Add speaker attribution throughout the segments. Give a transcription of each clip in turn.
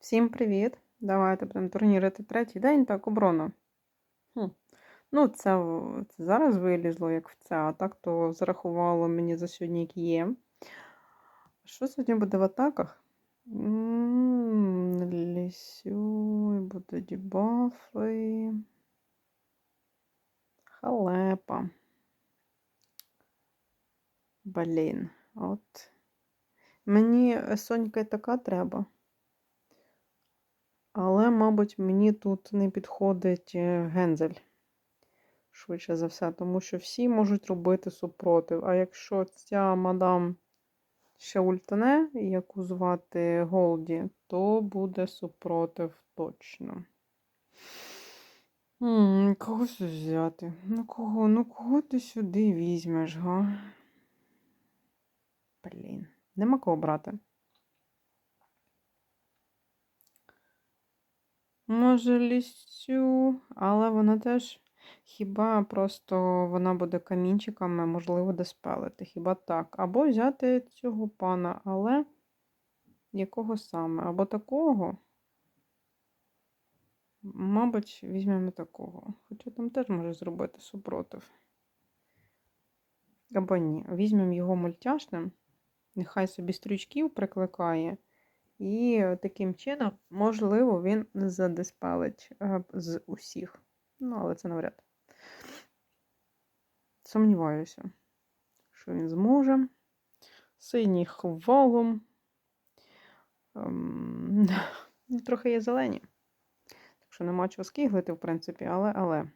Speaker 1: Всім привіт! Давайте будемо турнірити третій день. Так, оборона. Хм. Ну, це, це зараз вилізло, як в це, а так то зарахувало мені за сьогодні, як є. Що сьогодні буде в атаках? М, Лісю, і будуть дебафи. Халепа. Блін, от. Мені Сонька така треба. Але, мабуть, мені тут не підходить е, гензель. Швидше за все, тому що всі можуть робити супротив. А якщо ця мадам ще ультане, яку звати Голді, то буде супротив точно. М, Когось взяти. Ну кого? Ну кого ти сюди візьмеш, га? Блін, нема кого брати. Може, лісю, але вона теж хіба просто вона буде камінчиками, можливо, диспелити. Хіба так. Або взяти цього пана, але якого саме? Або такого. Мабуть, візьмемо такого. Хоча там теж може зробити супротив. Або ні. Візьмемо його мультяшним. Нехай собі стрючків прикликає. І таким чином, можливо, він задиспелить е, з усіх. Ну, але це навряд. Сумніваюся, що він зможе. Синій хвалом. Ем, Трохи є зелені. Так що нема чого скиглити, в принципі, але. але.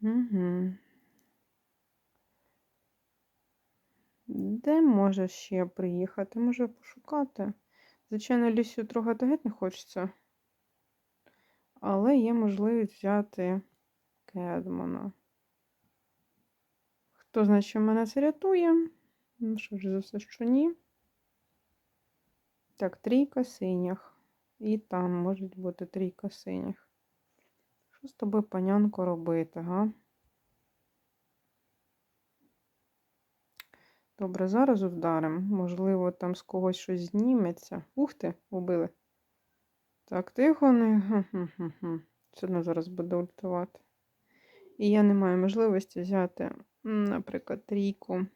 Speaker 1: Угу. Де може ще приїхати? Може пошукати. Звичайно, лісю трохи геть не хочеться. Але є можливість взяти Кедмана. Хто знає, що мене це рятує? Ну, що ж за все, що ні. Так, трійка синіх. І там може бути трійка синіх. Що з тобою, панянко, робити, га? Добре, зараз вдаримо. Можливо, там з когось щось зніметься. Ух ти, убили. Так, тихо, не. Все одно зараз буде ультувати. І я не маю можливості взяти, наприклад, трійку.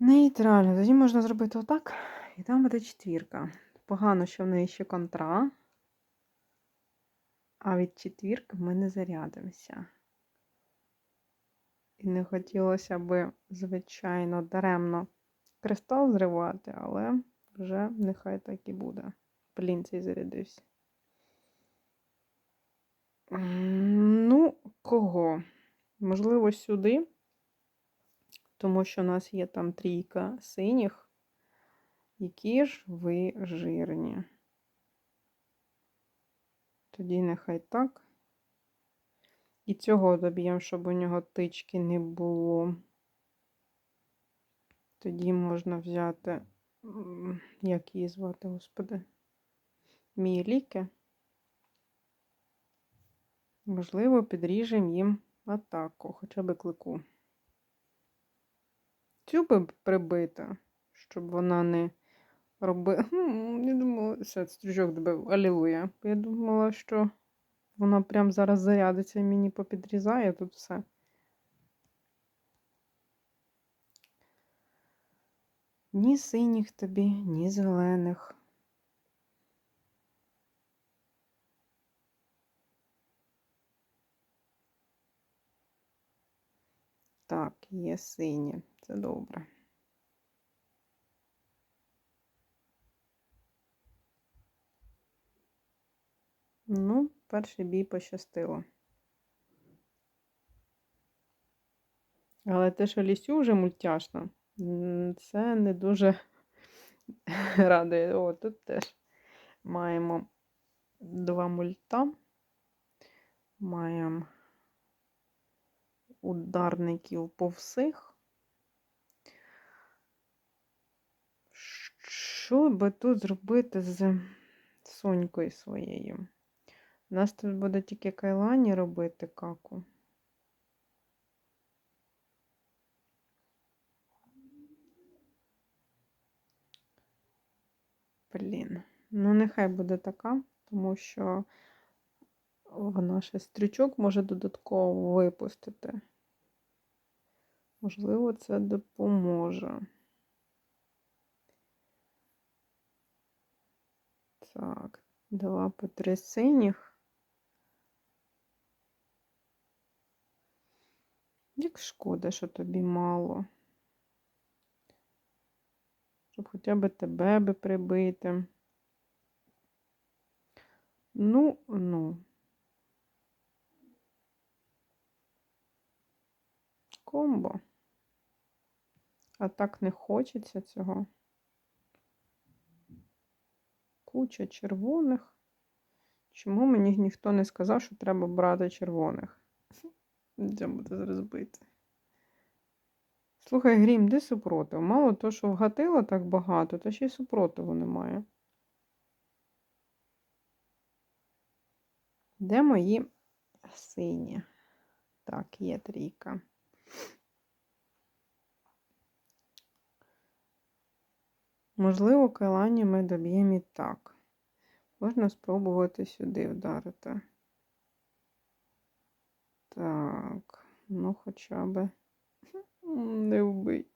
Speaker 1: Нейтрально. Тоді можна зробити отак. І там буде четвірка. Погано, що в неї ще контра. А від четвірки ми не зарядимося. І не хотілося би, звичайно, даремно кристал зривати, але вже нехай так і буде. Блін, цей зарядився. Ну, кого? Можливо, сюди, тому що у нас є там трійка синіх. Які ж ви жирні. Тоді нехай так. І цього доб'ємо, щоб у нього тички не було. Тоді можна взяти, як її звати, господи, Мієліки. Можливо, підріжемо їм атаку, хоча б клику. Цю би прибити, щоб вона не робила. Я думала, все, стружок добив. Алілуя. Я думала, що вона прям зараз зарядиться і мені попідрізає тут все. Ні синіх тобі, ні зелених. Так, є сині. Це добре. Ну, перший бій пощастило. Але те, що лісю вже мультяшно, це не дуже радує. О, тут теж маємо два мульта. Маємо ударників по всіх. Що би тут зробити з сонькою своєю? У нас тут буде тільки кайлані робити каку. Блін. Ну, нехай буде така, тому що вона ще стрічок може додатково випустити. Можливо, це допоможе. Так, два по три синіх. Як шкода, що тобі мало. Щоб хоча б тебе би прибити. Ну, ну. Комбо. А так не хочеться цього. Куча червоних. Чому мені ніхто не сказав, що треба брати червоних? Це буде зараз. Слухай, Грім, де супротив? Мало то, що вгатила так багато, то ще й супротиву немає. Де мої сині? Так, є трійка. Можливо, кайлані ми доб'ємо і так. Можна спробувати сюди вдарити. Так, ну хоча би не вбий.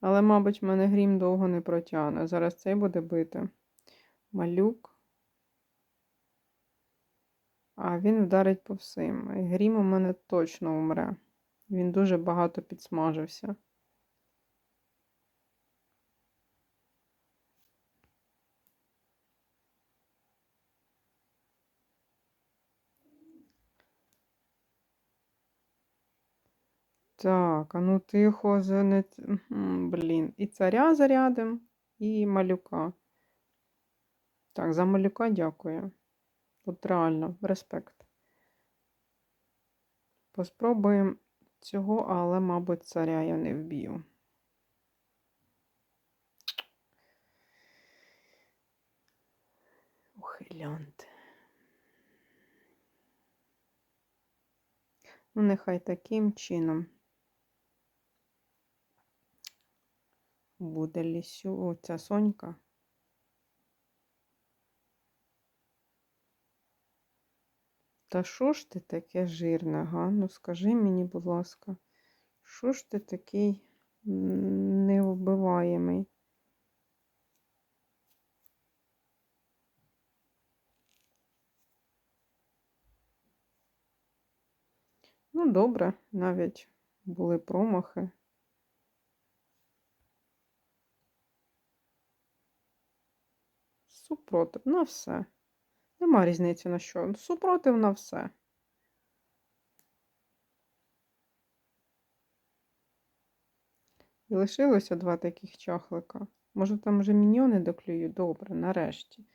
Speaker 1: Але, мабуть, в мене грім довго не протягне. Зараз цей буде бити. Малюк. А він вдарить по всім. Грім у мене точно умре. Він дуже багато підсмажився. Так, а ну тихо, не... Блін. І царя зарядим, і малюка. Так, за малюка дякую. От реально, респект. Поспробуємо цього, але, мабуть, царя я не вб'ю. Ухилянти. Ну, нехай таким чином буде лісю оця сонька. Та що ж ти таке жирне, га? Ну скажи мені, будь ласка, що ж ти такий невбиваємий? Ну, добре, навіть були промахи. Супротив, на все. Нема різниці на що. Супротив на все. І лишилося два таких чахлика. Може, там вже міньйони доклюю? Добре, нарешті.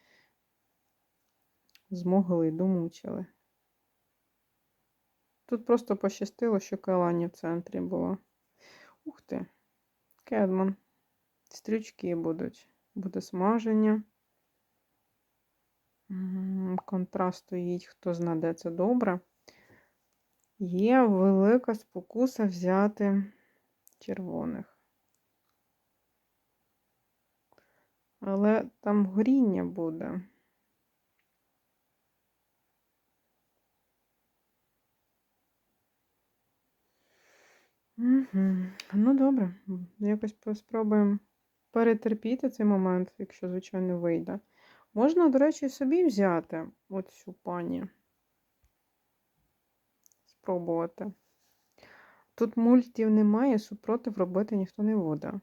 Speaker 1: Змогли й домучили. Тут просто пощастило, що Калані в центрі було. Ух ти, Кедман. Стрючки будуть. Буде смаження. Контраст стоїть, хто знаде це добре. Є велика спокуса взяти червоних. Але там горіння буде. Угу. Ну, добре, якось спробуємо перетерпіти цей момент, якщо, звичайно, вийде. Можна, до речі, собі взяти оцю пані. Спробувати. Тут мультів немає, супротив робити ніхто не буде.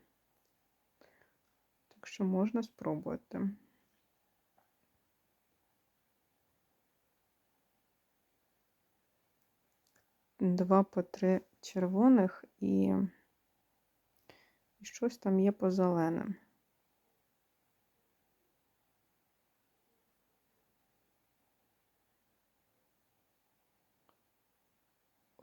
Speaker 1: Так що можна спробувати. Два по три червоних і, і щось там є по зеленим.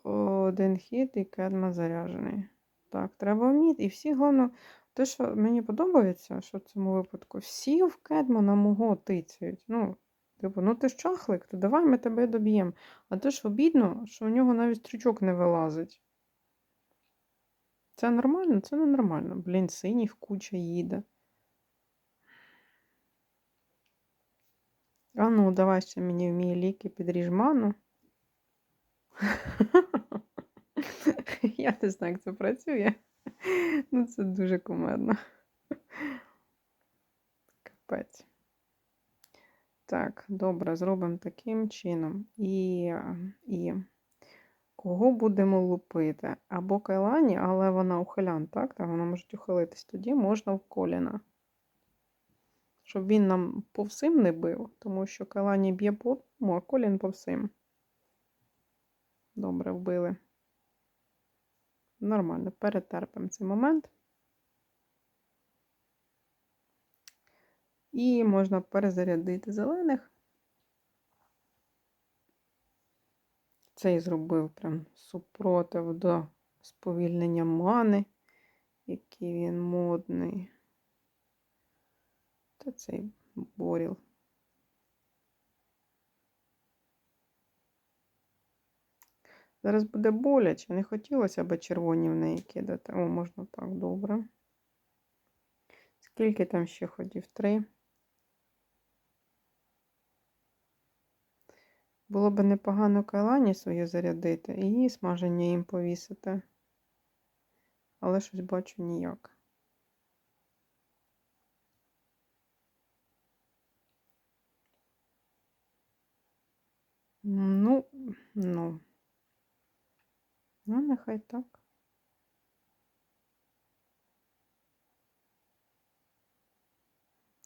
Speaker 1: Один хід і кедма заряджений. Так, треба вміти. І всі, головне, те, що мені подобається, що в цьому випадку, всі в кедма на мого тицяють. Ну, типу, ну ти ж чахлик, то давай ми тебе доб'ємо. А те ж обідно, що у нього навіть стрічок не вилазить. Це нормально? Це не нормально. Блін, синіх куча їде. А ну, давай ще мені вміє ліки підріж ману. Я не знаю, як це працює. Ну, це дуже кумедно. Капець. Так, добре, зробимо таким чином. І, і кого будемо лупити? Або Кайлані, але вона ухилян, так? Так, вона може ухилитись. Тоді можна в коліна. Щоб він нам по всім не бив, тому що Кайлані б'є по одному, а колін по всім. Добре, вбили. Нормально, перетерпимо цей момент. І можна перезарядити зелених. Цей зробив прям супротив до сповільнення мани, який він модний. Та цей боріл. Зараз буде боляче, не хотілося б червоні в неї кидати. О, можна так, добре. Скільки там ще ходів? Три. Було б непогано кайлані свою зарядити і смаження їм повісити. Але щось бачу ніяк. Ну, ну. Ну, нехай так.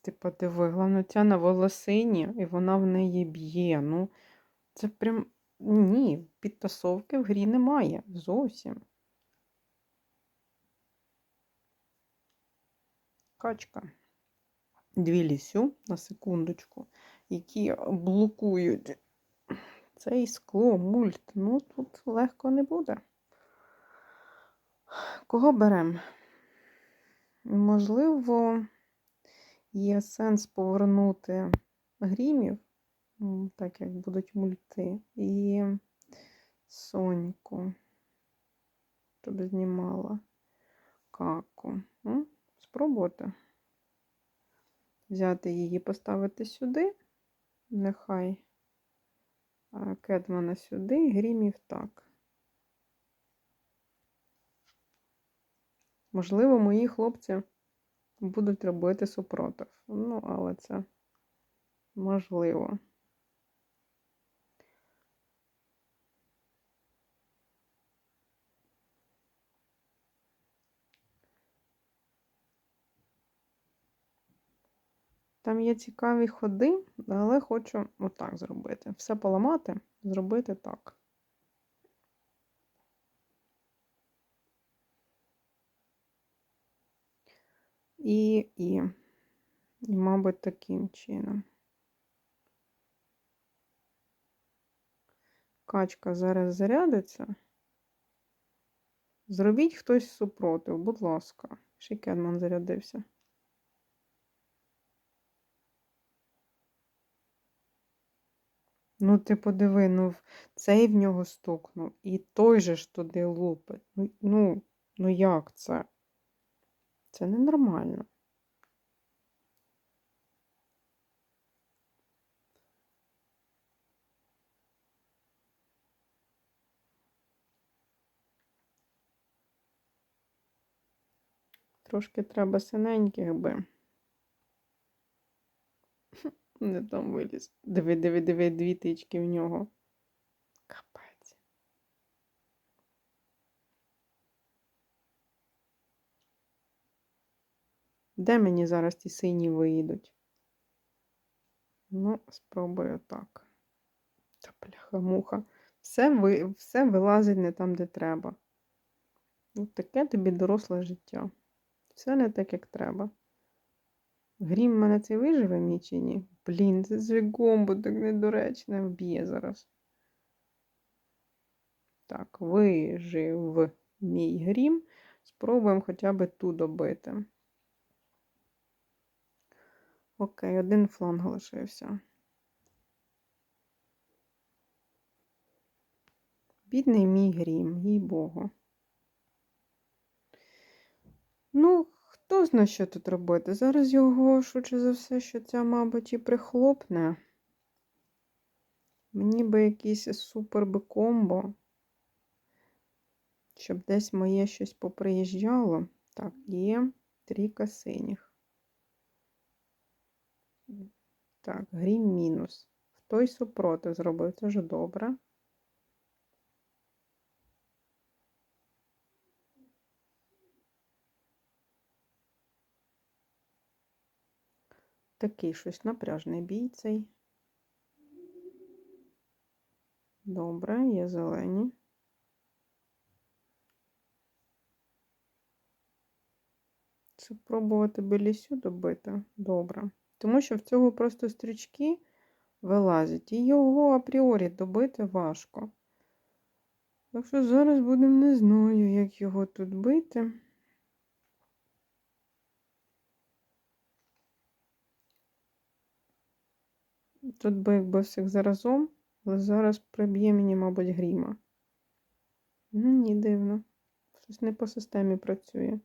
Speaker 1: Ти подиви, головне, ця на волосині, і вона в неї б'є. Ну, це прям ні, підтасовки в грі немає зовсім. Качка. Дві лісю на секундочку, які блокують цей скло, мульт. Ну, тут легко не буде. Кого беремо? Можливо, є сенс повернути грімів, так як будуть мульти, і Соньку, щоб знімала каку. Спробуйте взяти її, поставити сюди, нехай Кедмана сюди, грімів так. Можливо, мої хлопці будуть робити супротив. Ну, але це можливо. Там є цікаві ходи, але хочу отак зробити. Все поламати, зробити так. І, і, і, мабуть, таким чином. Качка зараз зарядиться. Зробіть хтось супротив, будь ласка. Шікенман зарядився. Ну, ти подиви, ну цей в нього стукнув, і той же ж туди лупить. Ну, ну, ну як це? Це ненормально. Трошки треба синеньких би. Не там виліз. Диви, диви, диви, дві тички в нього. Капець. Де мені зараз ті сині виїдуть? Ну, спробую так. Та пляха-муха. Все ви, все вилазить не там, де треба. Ось таке тобі доросле життя. Все не так, як треба. Грім мене цей виживе мій чи ні? Блін, це звігом, бо так недоречне вб'є зараз. Так, вижив мій грім. Спробуємо хоча б ту добити. Окей, один фланг лишився. Бідний мій грім, їй Богу. Ну, хто знає, що тут робити? Зараз його, швидше за все, що ця, мабуть, і прихлопне. Мені би якийсь супер би комбо. Щоб десь моє щось поприїжджало. Так, є трійка синіх. Так, грім мінус. Хто й супротив зробив, це вже добре. Такий щось напряжний бій цей. Добре, є зелені. Це пробувати белісю добити. Добре. Тому що в цього просто стрічки вилазять. І його апріорі добити важко. Так що зараз будемо не знаю, як його тут бити. Тут би якби всіх заразом, але зараз приб'є мені, мабуть, гріма. Ні, дивно. Щось не по системі працює.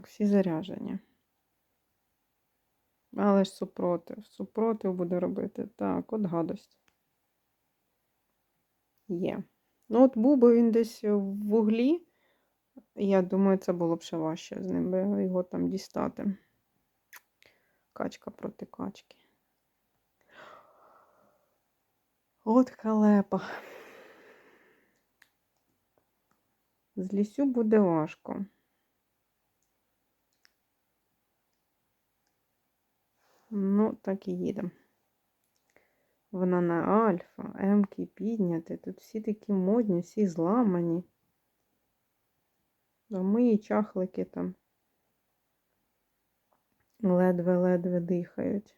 Speaker 1: Так, всі заряжені. Але ж супротив. Супротив буде робити. Так, от гадость. Є. Ну, от був би він десь в углі. Я думаю, це було б ще важче з ним би його там дістати. Качка проти качки. От халепа. З лісю буде важко. Ну, так і їдемо. Вона на альфа, Емки підняти. Тут всі такі модні, всі зламані. А мої чахлики там ледве-ледве дихають.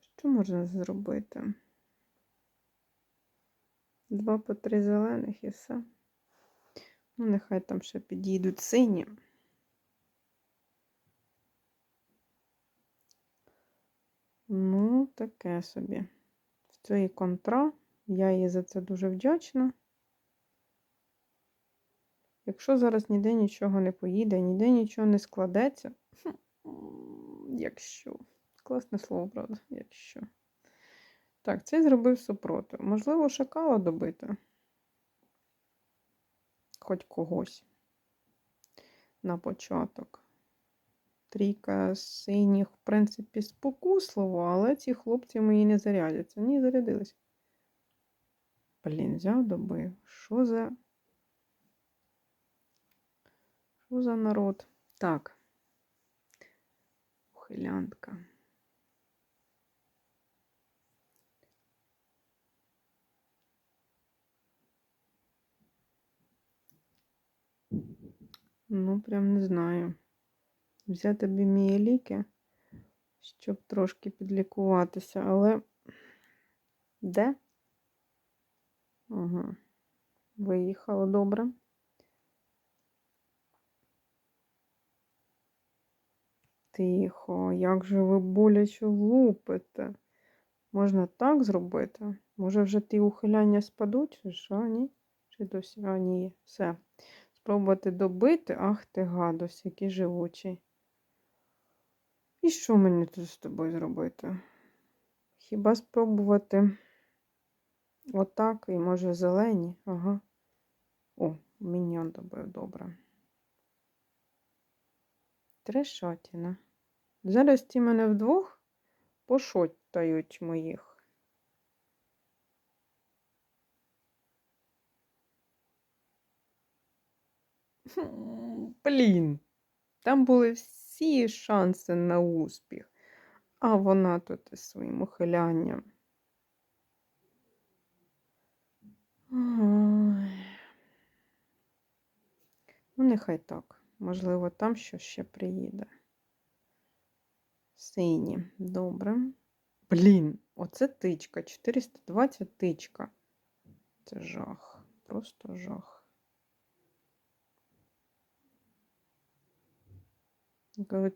Speaker 1: Що можна зробити? Два по три зелених і все. Ну, нехай там ще підійдуть сині. Ну, таке собі. В цієї контра. Я їй за це дуже вдячна. Якщо зараз ніде нічого не поїде, ніде нічого не складеться. Якщо. Класне слово, правда, якщо. Так, цей зробив супротив. Можливо, шакала добити. Хоч когось. На початок. Трійка синіх, в принципі, спокусливо, але ці хлопці мої не зарядяться. Ні, зарядились. Блін, взяв добив. Що за. Що за народ? Так. Ухилянтка. Ну, прям не знаю. Взяти б мої ліки, щоб трошки підлікуватися, але де? Ага. Виїхало добре. Тихо, як же ви боляче лупите? Можна так зробити? Може вже ті ухиляння спадуть? Що, ні? Чи досі? А, ні, все. Спробувати добити, ах ти гадос, який живучий. І що мені тут з тобою зробити? Хіба спробувати отак і може зелені? Ага. О, міньон добив, добре. Трешотіна. Зараз ті мене вдвох пошотають моїх. Блін. Там були всі шанси на успіх, а вона тут із своїм ухилянням. Ой. Ну, нехай так. Можливо, там що ще приїде. Сині. Добре. Блін, оце тичка. 420 тичка. Це жах. Просто жах.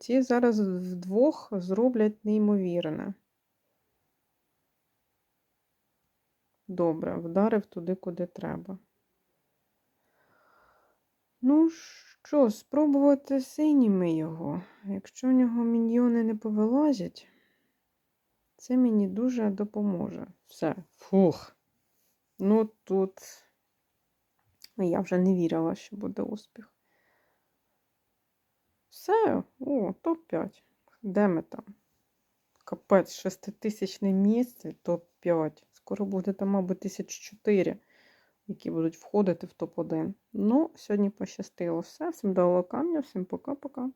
Speaker 1: Ці зараз вдвох зроблять неймовірне. Добре, вдарив туди, куди треба. Ну що, спробувати синіми його. Якщо в нього міньйони не повилазять, це мені дуже допоможе. Все. Фух. Ну тут я вже не вірила, що буде успіх. Все, о, топ-5. Де ми там? Капець, шеститисячне місце, топ-5. Скоро буде там, мабуть, 1004, які будуть входити в топ-1. Ну, сьогодні пощастило все. Всім дало камня, всім пока-пока.